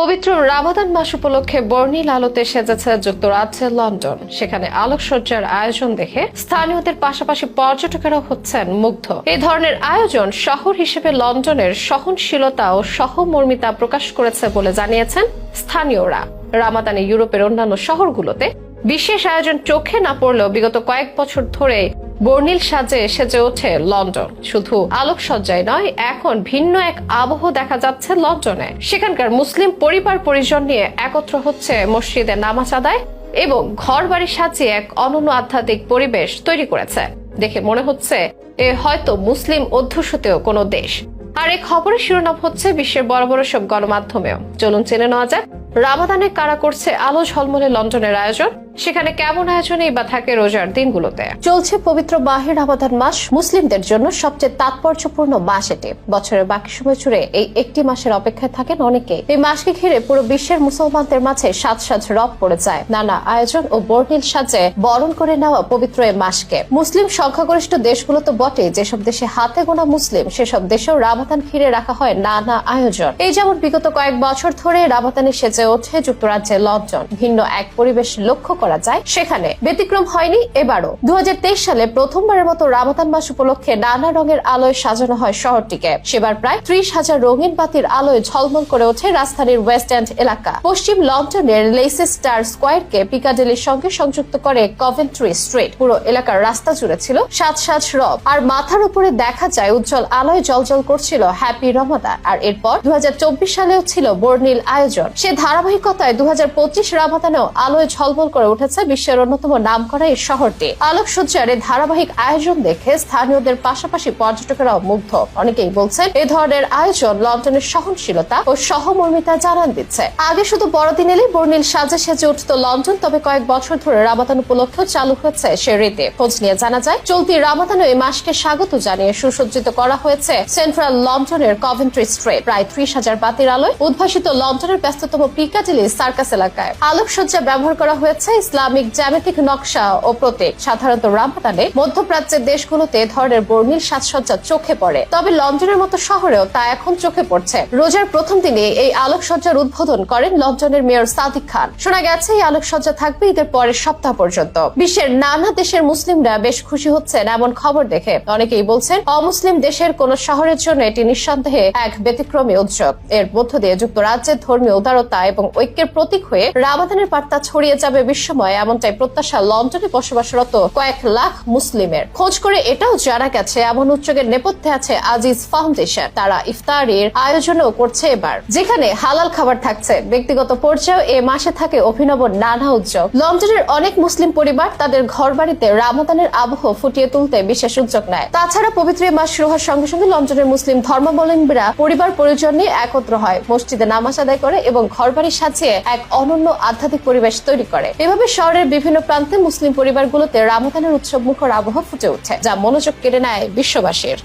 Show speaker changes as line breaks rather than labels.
পবিত্র রামাদান মাস উপলক্ষে বর্ণিল আলোতে সেজেছে যুক্তরাজ্যের লন্ডন। সেখানে আলোকসজ্জার আয়োজন দেখে স্থানীয়দের পাশাপাশি পর্যটকেরাও হচ্ছেন মুগ্ধ। এই ধরনের আয়োজন শহর হিসেবে লন্ডনের সহনশীলতা ও সহমর্মিতা প্রকাশ করেছে বলে জানিয়েছেন স্থানীয়রা। রামাদানে ইউরোপের অন্যান্য শহরগুলোতে বিশেষ আয়োজন চোখে না পড়লেও বিগত কয়েক বছর ধরে বর্ণিল সাজে সেজে ওঠে লন্ডন। শুধু আলোকসজ্জায় নয়, এখন ভিন্ন এক আবহ দেখা যাচ্ছে লন্ডনে। সেখানকার মুসলিম পরিবার পরিজন নিয়ে একত্র হচ্ছে মসজিদে নামাজ আদায় এবং ঘর বাড়ি সাজিয়ে এক অনন্য আধ্যাত্মিক পরিবেশ তৈরি করেছে। দেখে মনে হচ্ছে এ হয়তো মুসলিম অধ্যুষিত কোনো দেশ। আর এই খবরের শিরোনাম হচ্ছে বিশ্বের বড় বড় সব গণমাধ্যমেও। চলুন চেনে নেওয়া যাক রামাদানে কারা করছে আলো ঝলমলে লন্ডনের আয়োজন? সেখানে কেমন আয়োজনেই বা থাকে রোজার দিনগুলোতে? চলছে পবিত্র মাহের রামাদান মাস। মুসলিমদের জন্য সবচেয়ে তাৎপর্যপূর্ণ মাস এটি। বছরের বাকি সময় জুড়ে এই একটি মাসের অপেক্ষায় থাকেন অনেকে। এই মাসকে ঘিরে পুরো বিশ্বের মুসলমানদের মাঝে সাজ সাজ রব পড়ে যায়। নানা আয়োজন ও বর্ণিল সাজে বরণ করে নেওয়া পবিত্র এই মাসকে। মুসলিম সংখ্যাগরিষ্ঠ দেশগুলো তো বটে যেসব দেশে হাতে গোনা মুসলিম, সেসব দেশেও রামাদান ঘিরে রাখা হয় নানা আয়োজন। এই যেমন বিগত কয়েক বছর ধরে রামাদানে সেজে ওঠে যুক্তরাজ্যের লন্ডন। ভিন্ন এক পরিবেশ লক্ষ্য করা যায় সেখানে। ব্যতিক্রম হয়নি এবারও। দু সালে প্রথমবারের মতো রামাদান মাস উপলক্ষে নানা রঙের আলোয় সাজানো হয় শহরটিকে। সেবার প্রায় ত্রিশ হাজার রঙিন বাতির আলোয় ঝলমল করে ওঠে রাজধানীর ওয়েস্ট এন্ড এলাকা। পশ্চিম লন্ডনের লেসেস্টার স্কোয়ারকে পিকাডেলির সঙ্গে সংযুক্ত করে কভেন্ট্রি স্ট্রিট। পুরো এলাকার রাস্তা জুড়ে ছিল সাত সাজ রব। আর মাথার উপরে দেখা যায় উজ্জ্বল আলোয় জলজল করছিল হ্যাপি রমাদান। আর এরপর দু হাজার চব্বিশ সালেও ছিল বর্ণিল আয়োজন। সে ধারাবাহিকতায় দু হাজার পঁচিশ রামাদানেও আলোয় ঝলমল করে উঠেছে বিশ্বের অন্যতম নাম করা এই শহরটি। আলোকসজ্জার এই ধারাবাহিক আয়োজন দেখে স্থানীয়দের পাশাপাশি পর্যটকেরাও মুগ্ধ। অনেকেই বলছেন, এ ধরনের আয়োজন লন্ডনের সহনশীলতা ও সহমর্মিতা জানান দিচ্ছে। আগে শুধু বড়দিন এলেই বর্ণিল সাজে সেজে উঠত লন্ডন, তবে কয়েক বছর ধরে রামাদান উপলক্ষেও চালু হয়েছে সে রীতি। খোঁজ নিয়ে জানা যায়, চলতি রামাদানে এই মাসকে স্বাগত জানিয়ে সুসজ্জিত করা হয়েছে সেন্ট্রাল লন্ডনের কভেন্ট্রি স্ট্রিট। প্রায় ত্রিশ হাজার বাতির আলোয় উদ্ভাসিত লন্ডনের ব্যস্ততম পিকাডিলি সার্কাস এলাকায় আলোকসজ্জা ব্যবহার করা হয়েছে, ইসলামিক জ্যামিতিক নকশা ও প্রতীক। সাধারণত রামাদানে মধ্যপ্রাচ্যের দেশগুলোতে ধরনের বর্ণিল সাজসজ্জা চোখে পড়ে। তবে লন্ডনের মতো শহরেও তা এখন চোখে পড়ছে। রোজার প্রথম দিনে এই আলোকসজ্জার উদ্বোধন করেন লন্ডনের মেয়র সাদিক খান। শোনা গেছে, এই আলোকসজ্জা থাকবে ঈদের পরের সপ্তাহ পর্যন্ত। বিশ্বের নানা দেশের মুসলিমরা বেশ খুশি হচ্ছেন এমন খবর দেখে। অনেকেই বলছেন, অমুসলিম দেশের কোন শহরের জন্য এটি নিঃসন্দেহে এক ব্যতিক্রমী উৎসব। এর মধ্য দিয়ে যুক্তরাজ্যের ধর্মীয় উদারতা এবং ঐক্যের প্রতীক হয়ে রামাদানের বার্তা ছড়িয়ে যাবে বিশ্বময়। এমনটাই প্রত্যাশা লন্ডনে বসবাসরত কয়েক লাখ মুসলিমের। খোঁজ করে এটাও জানা গেছে, এমন উদ্যোগের নেপথ্যে আছে আজিজ ফাউন্ডেশন। তারা ইফতারির আয়োজনও করছে এবার। যেখানে হালাল খাবার থাকছে। ব্যক্তিগত পর্যায়েও এ মাসে থাকে অভিনব নানা উদ্যোগ। লন্ডনের অনেক মুসলিম পরিবার তাদের ঘর বাড়িতে রামাদানের আবহ ফুটিয়ে তুলতে বিশেষ উদ্যোগ নেয়। তাছাড়া পবিত্র মাস শুরু হওয়ার সঙ্গে সঙ্গে লন্ডনের মুসলিম ধর্মাবলম্বীরা পরিবার পরিজন নিয়ে একত্র হয়। মসজিদে নামাজ আদায় করে এবং ঘরবাড়ি সাজিয়ে এক অনন্য আধ্যাত্মিক পরিবেশ তৈরি করে। এভাবে শহরের বিভিন্ন প্রান্তে মুসলিম পরিবারগুলোতে রামাদানের উৎসব মুখর আবহাওয়া ফুটে ওঠে যা মনোযোগ কেড়ে নেয় বিশ্ববাসীর।